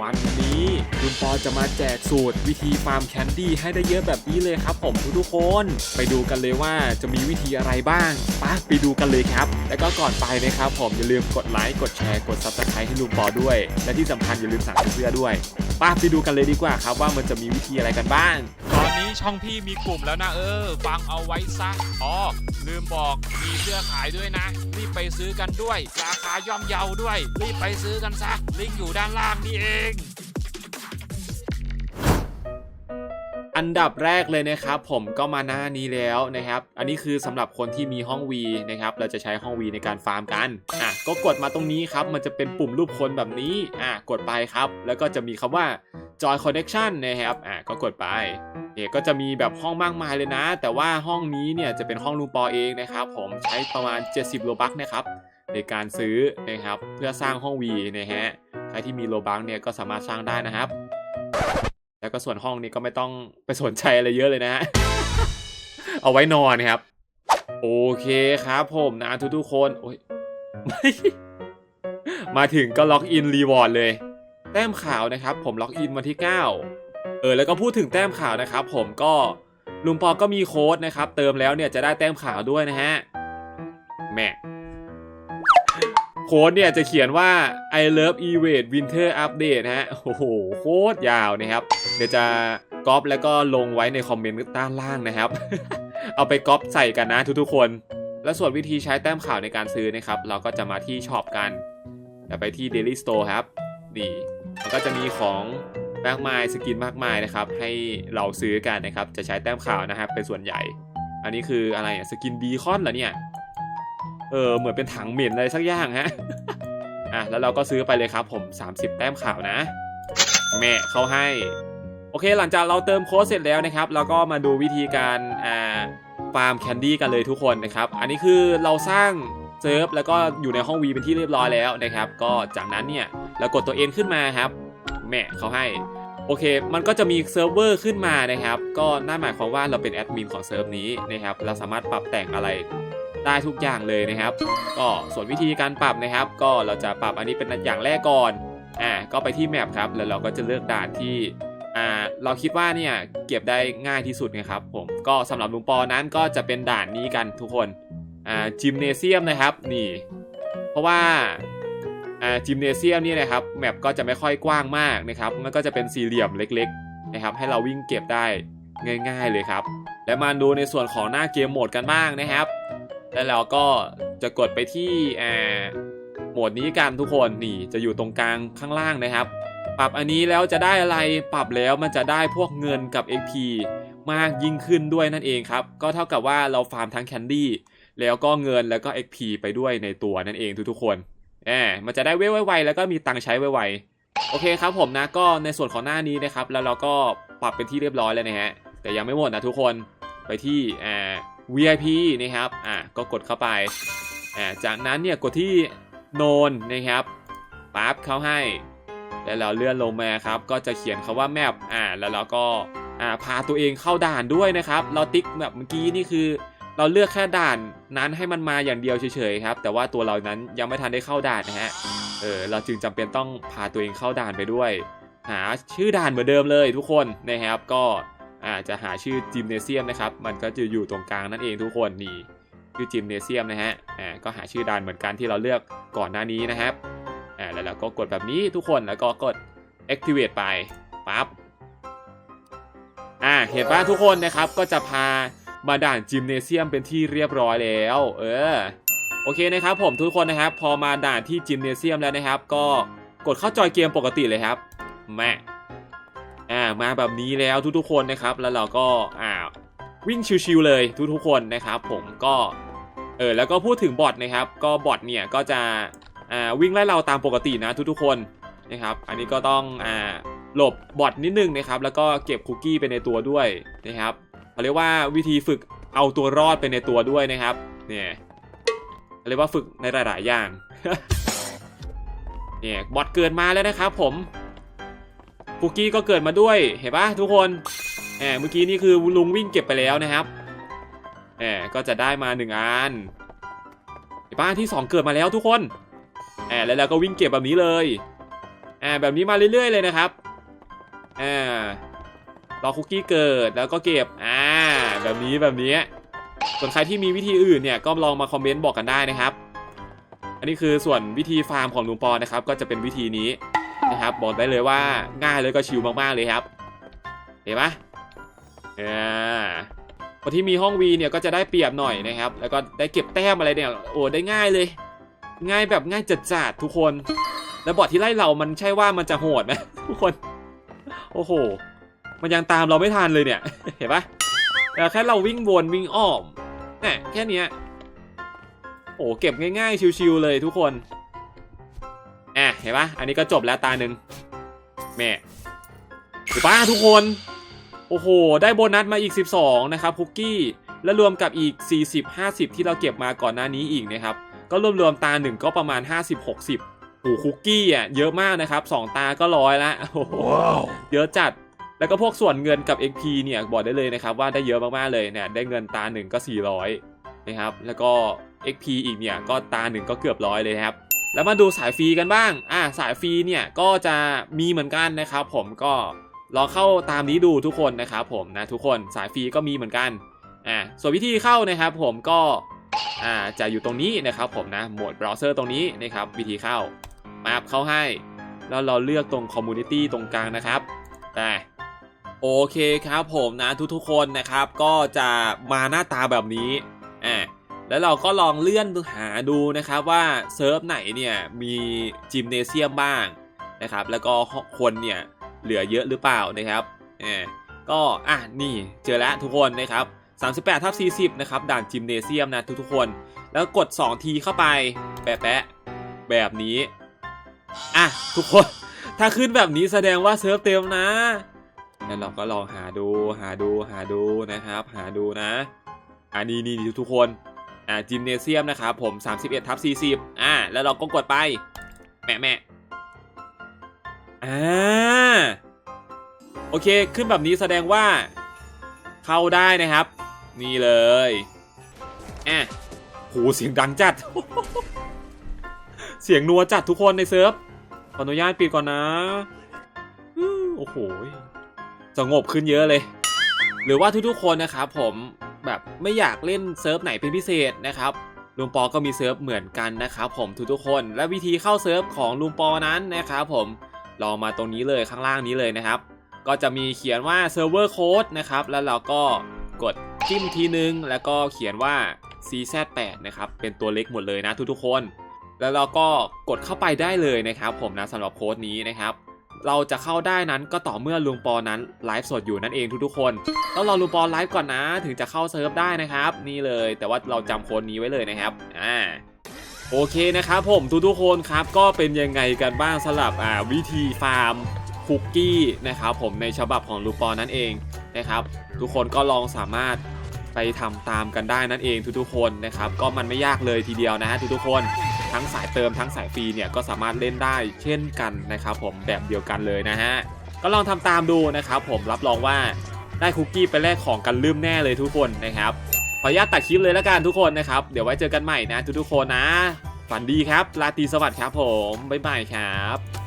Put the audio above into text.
วันนี้ลุงปอจะมาแจกสูตรวิธีฟาร์มแคนดี้ให้ได้เยอะแบบนี้เลยครับผมทุกๆคน ไปดูกันเลยว่าจะมีวิธีอะไรบ้างไปไปดูกันเลยครับ แล้วก็ก่อนไปนะครับผมอย่าลืมกดไลค์กดแชร์กดซับสไครต์ให้ลุงปอด้วย และที่สำคัญอย่าลืมสั่งเสื้อด้วยป้าไปดูกันเลยดีกว่าครับว่ามันจะมีวิธีอะไรกันบ้างตอนนี้ช่องพี่มีกลุ่มแล้วนะเออ ฟังเอาไว้ซะอ๋อลืมบอกมีเสื้อขายด้วยนะ ไปซื้อกันด้วย ราคาย่อมเยาด้วย รีบไปซื้อกันซะ ลิงก์อยู่ด้านล่างนี่เองอันดับแรกเลยนะครับผมก็มาหน้านี้แล้วนะครับ อันนี้คือสำหรับคนที่มีห้อง V นะครับเราจะใช้ห้อง V ในการฟาร์มกันอะก็กดมาตรงนี้ครับ มันจะเป็นปุ่มรูปคนแบบนี้อะกดไปครับ แล้วก็จะมีคำว่า Joy Connection นะครับอะก็กดไปเนี่ยก็จะมีแบบห้องมากมายเลยนะ แต่ว่าห้องนี้เนี่ยจะเป็นห้องลุงปอเองนะครับ ผมใช้ประมาณ 70 โลบักนะครับในการซื้อนะครับเพื่อสร้างห้อง V นะฮะใครที่มีโลบักเนี่ยก็สามารถสร้างได้นะครับ แล้วก็ส่วนห้องนี้ก็ไม่ต้องไปสนใจอะไรเยอะเลยนะฮะเอาไว้นอนครับ โอเคครับผมนะทุกๆคนโอ้ยมาถึงก็ล็อกอินรีวอร์ดเลย แต้มข่าวนะครับ ผมล็อกอินวันที่ 9 เออแล้วก็พูดถึงแต้มข่าวนะครับ ผมก็ลุงปอก็มีโค้ดนะครับ เติมแล้วเนี่ยจะได้แต้มข่าวด้วยนะฮะแม่โค้ดเนี่ยจะเขียนว่า I love Evade Winter Update นะฮะโอ้โหโคตรยาวนะครับ เดี๋ยวจะก๊อปแล้วก็ลงไว้ในคอมเมนต์ด้านล่างนะครับ เอาไปก๊อปใส่กันนะทุกๆคน แล้วส่วนวิธีใช้แต้มข่าวในการซื้อนะครับ เราก็จะมาที่ช็อปกันจะไปที่ Daily Store ครับ นี่ มันก็จะมีของมากมายสกินมากมายนะครับ ให้เราซื้อกันนะครับ จะใช้แต้มข่าวนะครับเป็นส่วนใหญ่ อันนี้คืออะไรอะสกินบีคอนเหรอเนี่ย เออเหมือนเป็นถังเหม็นอะไรสักอย่างฮะอะแล้วเราก็ซื้อไปเลยครับผม 30 แต้มข่าวนะ แม่เขาให้ โอเคหลังจากเราเติมโค้ดเสร็จแล้วนะครับเราก็มาดูวิธีการอ่าฟาร์มแคนดี้กันเลยทุกคนนะครับ อันนี้คือเราสร้างเซิร์ฟแล้วก็อยู่ในห้องวีเป็นที่เรียบร้อยแล้วนะครับ ก็จากนั้นเนี่ย เรากดตัวเอ็นขึ้นมาครับแม่เขาให้โอเค มันก็จะมีเซิร์ฟเวอร์ขึ้นมานะครับ ก็นั่นหมายความว่าเราเป็นแอดมินของเซิร์ฟนี้นะครับ เราสามารถปรับแต่งอะไรได้ทุกอย่างเลยนะครับ ก็ส่วนวิธีการปรับนะครับ ก็เราจะปรับอันนี้เป็นอย่างแรกก่อน อ่า ก็ไปที่แมปครับ แล้วเราก็จะเลือกด่านที่ อ่า เราคิดว่าเนี่ยเก็บได้ง่ายที่สุดนะครับผม ก็สำหรับลุงปอนั้นก็จะเป็นด่านนี้กันทุกคน อ่า จิมเนเซียมนะครับ นี่ เพราะว่า อ่าจิมเนเซียมนี่นะครับแมปก็จะไม่ค่อยกว้างมากนะครับมันก็จะเป็นสี่เหลี่ยมเล็กๆนะครับให้เราวิ่งเก็บได้ง่ายๆเลยครับ และมาดูในส่วนของหน้าเกมโหมดกันบ้างนะครับ แล้วเราก็จะกดไปที่อ่าโหมดนี้กันทุกคนนี่จะอยู่ตรงกลางข้างล่างนะครับ ปรับอันนี้แล้วจะได้อะไรปรับแล้วมันจะได้พวกเงินกับ XP มากยิ่งขึ้นด้วยนั่นเองครับ ก็เท่ากับว่าเราฟาร์มทั้งแคนดี้แล้วก็เงินแล้วก็ XP ไปด้วยในตัวนั่นเองทุกๆคน แหมมันจะได้เวลไวๆแล้วก็มีตังค์ใช้ไวๆโอเคครับผมนะก็ในส่วนของหน้านี้นะครับแล้วเราก็ปรับเป็นที่เรียบร้อยแล้วนะฮะแต่ยังไม่หมดนะทุกคนไปที่อ่า VIP นะครับอะก็กดเข้าไปอ่าจากนั้นเนี่ยกดที่โนนนะครับปั๊บเข้าให้แล้วเราเลื่อนลงมาครับก็จะเขียนคาว่าแมปอ่าแล้วเราก็อ่าพาตัวเองเข้าด่านด้วยนะครับ เราติ๊กแบบเมื่อกี้นี่คือ เราเลือกแค่ด่านนั้นให้มันมาอย่างเดียวเฉยๆครับแต่ว่าตัวเรานั้นยังไม่ทันได้เข้าด่านนะฮะเออเราจึงจำเป็นต้องพาตัวเองเข้าด่านไปด้วย หาชื่อด่านเหมือนเดิมเลยทุกคนนะครับก็อาจะหาชื่อจิมเนเซียมนะครับมันก็จะอยู่ตรงกลางนั่นเองทุกคนนี่ชื่อจิมเนเซียมนะฮะอ่าก็หาชื่อด่านเหมือนกันที่เราเลือกก่อนหน้านี้นะครับอ่าแล้วเราก็กดแบบนี้ทุกคนแล้วก็กด activate ไปปั๊บอ่าเห็นป่ะทุกคนนะครับก็จะพา มาด่านจิมเนเซียมเป็นที่เรียบร้อยแล้ว เออ โอเคนะครับผมทุกคนนะครับ พอมาด่านที่จิมเนเซียมแล้วนะครับ ก็กดเข้าจอยเกมปกติเลยครับแม่อ่ามาแบบนี้แล้วทุกๆคนนะครับ แล้วเราก็อ่าวิ่งชิวๆเลยทุกๆคนนะครับ ผมก็เออแล้วก็พูดถึงบอทนะครับ ก็บอทเนี่ยก็จะอ่าวิ่งไล่เราตามปกตินะทุกๆคนนะครับ อันนี้ก็ต้องอ่าหลบบอทนิดนึงนะครับ แล้วก็เก็บคุกกี้ไปในตัวด้วยนะครับ เขาเรียกว่าวิธีฝึกเอาตัวรอดไปในตัวด้วยนะครับ เนี่ยเขาเรียกว่าฝึกในหลาย ๆ อย่าง เนี่ยบอทเกิดมาแล้วนะครับผมคุกกี้ก็เกิดมาด้วยเห็นปะทุกคนแหมเมื่อกี้นี่คือลุงวิ่งเก็บไปแล้วนะครับแหมก็จะได้มาหนึ่งอันเห็นปะที่สองเกิดมาแล้วทุกคนแหมแล้วเราก็วิ่งเก็บแบบนี้เลยแหอ่าแบบนี้มาเรื่อย ๆ เลยนะครับอ่ารอคุกกี้เกิดแล้วก็เก็บอ่า แบบนี้แบบนี้ ส่วนใครที่มีวิธีอื่นเนี่ยก็ลองมาคอมเมนต์บอกกันได้นะครับ อันนี้คือส่วนวิธีฟาร์มของลุงปอนะครับ ก็จะเป็นวิธีนี้นะครับ บอกได้เลยว่าง่ายเลยก็ชิลมากๆเลยครับ เห็นปะอ่าคนที่มีห้องวีเนี่ยก็จะได้เปรียบหน่อยนะครับ แล้วก็ได้เก็บแต้มอะไรเนี่ยโอ้ได้ง่ายเลย ง่ายแบบง่ายจัดจัดทุกคน แล้วบอทที่ไล่เรามันใช่ว่ามันจะโหดนะทุกคน โอ้โห มันยังตามเราไม่ทันเลยเนี่ย เห็นปะ แต่แค่เราวิ่งวนวิ่งอ้อมเนี่ยแค่เนี้ยโอ้เก็บง่ายๆ ชิวๆเลยทุกคนอะเห็นปะอันนี้ก็จบแล้วตาหนึ่งแม่หรือป้าทุกคน โอ้โห ได้โบนัสมาอีก 12 นะครับคุกกี้แล้วรวมกับอีก 40 50 ที่เราเก็บมาก่อนหน้านี้อีกนะครับ ก็รวมรวมๆตาหนึ่งก็ประมาณ 50 60โอ้โหคุกกี้อะเยอะมากนะครับ 2 ตาก็ร้อยละโอ้โหเยอะจัด แล้วก็พวกส่วนเงินกับ XP เนี่ยบอกได้เลยนะครับว่าได้เยอะมากๆเลยเนี่ยได้เงินตาหนึ่งก็ 400นะครับแล้วก็ XP อีกเนี่ยก็ตาหนึ่งก็เกือบร้อยเลยนะครับแล้วมาดูสายฟรีกันบ้างอ่าสายฟรีเนี่ยก็จะมีเหมือนกันนะครับผมก็ลองเข้าตามนี้ดูทุกคนนะครับผมนะทุกคนสายฟรีก็มีเหมือนกันอ่าส่วนวิธีเข้านะครับผมก็อ่าจะอยู่ตรงนี้นะครับผมนะโหมดเบราว์เซอร์ตรงนี้นะครับวิธีเข้ามาเข้าให้ แล้วเราเลือกตรงคอมมูนิตี้ตรงกลางนะครับแต่ โอเคครับผมนะทุกๆคนนะครับก็จะมาหน้าตาแบบนี้อ่าแล้วเราก็ลองเลื่อนหาดูนะครับว่าเซิร์ฟไหนเนี่ยมีจิมเนเซียมบ้างนะครับแล้วก็คนเนี่ยเหลือเยอะหรือเปล่านะครับอ่าก็อะนี่เจอแล้วทุกคนนะครับ38ทับ40นะครับด่านจิมเนเซียมนะทุกๆคน แล้วกด 2 ทีเข้าไป แปะแปะแบบนี้ อะ ทุกคน ถ้าขึ้นแบบนี้แสดงว่าเซิร์ฟเต็มนะ แล้วเราก็ลองหาดูหาดูหาดูนะครับ หาดูนะอ่านี่นี่นี่ทุกคนอ่าจิมเนเซียมนะครับผม 31ทับ40อ่าแล้วเราก็กดไปแมะแมะอ่าโอเคขึ้นแบบนี้แสดงว่า เข้าได้นะครับ นี่เลยอะโหเสียงดังจัด เสียงนัวจัดทุกคนในเซิร์ฟขออนุญาตปิดก่อนนะโอ้โห สงบขึ้นเยอะเลย หรือว่าทุกๆคนนะครับผมแบบไม่อยากเล่นเซิร์ฟไหนเป็นพิเศษนะครับลุงปอก็มีเซิร์ฟเหมือนกันนะครับผมทุกๆคน และวิธีเข้าเซิร์ฟของลุงปอนั้นนะครับผมลองมาตรงนี้เลยข้างล่างนี้เลยนะครับ ก็จะมีเขียนว่าเซิร์ฟเวอร์โค้ดนะครับ แล้วเราก็กดจิ้มทีนึง แล้วก็เขียนว่า CZ8 นะครับ เป็นตัวเล็กหมดเลยนะทุกๆคน แล้วเราก็กดเข้าไปได้เลยนะครับ ผมนะสำหรับโค้ดนี้นะครับ เราจะเข้าได้นั้นก็ต่อเมื่อลุงปอนั้นไลฟ์สดอยู่นั่นเองทุกๆคนต้องรอลุงปอไลฟ์ก่อนนะ ถึงจะเข้าเซิร์ฟได้นะครับ นี่เลยแต่ว่าเราจำโค้ดนี้ไว้เลยนะครับอ่าโอเคนะครับผมทุกๆคนครับก็เป็นยังไงกันบ้างสำหรับอ่าวิธีฟาร์มคุกกี้นะครับผมในฉบับของลูปอนั่นเองนะครับ ทุกคนก็ลองสามารถไปทำตามกันได้นั่นเองทุกๆคนนะครับ ก็มันไม่ยากเลยทีเดียวนะฮะทุกๆคน ทั้งสายเติมทั้งสายฟรีเนี่ยก็สามารถเล่นได้เช่นกันนะครับผมแบบเดียวกันเลยนะฮะก็ลองทำตามดูนะครับผมรับรองว่าได้คุกกี้ไปแลกของกันลืมแน่เลยทุกคนนะครับขออนุญาตตัดคลิปเลยแล้วกันทุกคนนะครับ เดี๋ยวไว้เจอกันใหม่นะทุกๆคนนะ ฝันดีครับ ราตรีสวัสดิ์ครับผม บ๊ายบายครับ